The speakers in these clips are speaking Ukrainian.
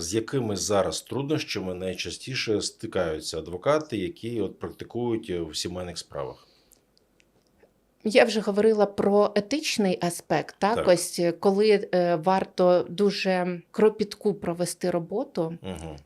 З якими зараз труднощами найчастіше стикаються адвокати, які от практикують в сімейних справах? Я вже говорила про етичний аспект. Так, Так. ось е, коли е, варто дуже кропітку провести роботу, Угу.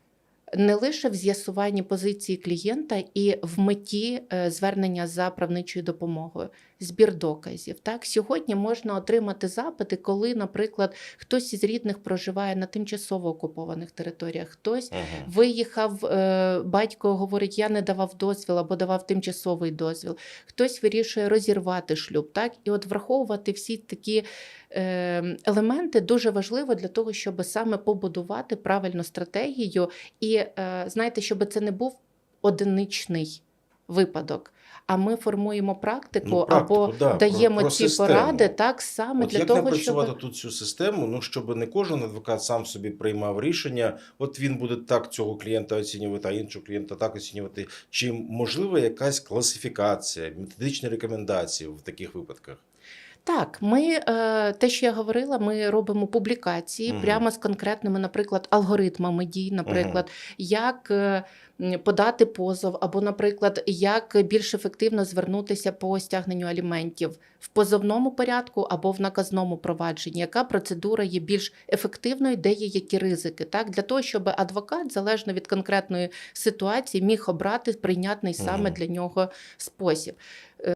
Не лише в з'ясуванні позиції клієнта і в меті е, звернення за правничою допомогою, збір доказів. Так, сьогодні можна отримати запити, коли, наприклад, хтось із рідних проживає на тимчасово окупованих територіях, хтось Угу. Виїхав, е, батько говорить, я не давав дозвіл або давав тимчасовий дозвіл. Хтось вирішує розірвати шлюб. Так? І от враховувати всі такі е, елементи дуже важливо для того, щоб саме побудувати правильну стратегію. І е, знаєте, щоб це не був одиничний випадок. А ми формуємо практику, Ну, практику, або да, даємо про ці систему. поради так саме От для як того, щоб тут цю систему, ну щоб не кожен адвокат сам собі приймав рішення, от він буде так цього клієнта оцінювати, а іншого клієнта так оцінювати. Чи можлива якась класифікація, методичні рекомендації в таких випадках? Так, ми е, те, що я говорила, ми робимо публікації Мгм. прямо з конкретними, наприклад, алгоритмами дій, наприклад, як е, подати позов, або, наприклад, як більш ефективно звернутися по стягненню аліментів в позовному порядку або в наказному провадженні, яка процедура є більш ефективною, де є які ризики, так для того, щоб адвокат залежно від конкретної ситуації міг обрати прийнятний саме Мгм. для нього спосіб.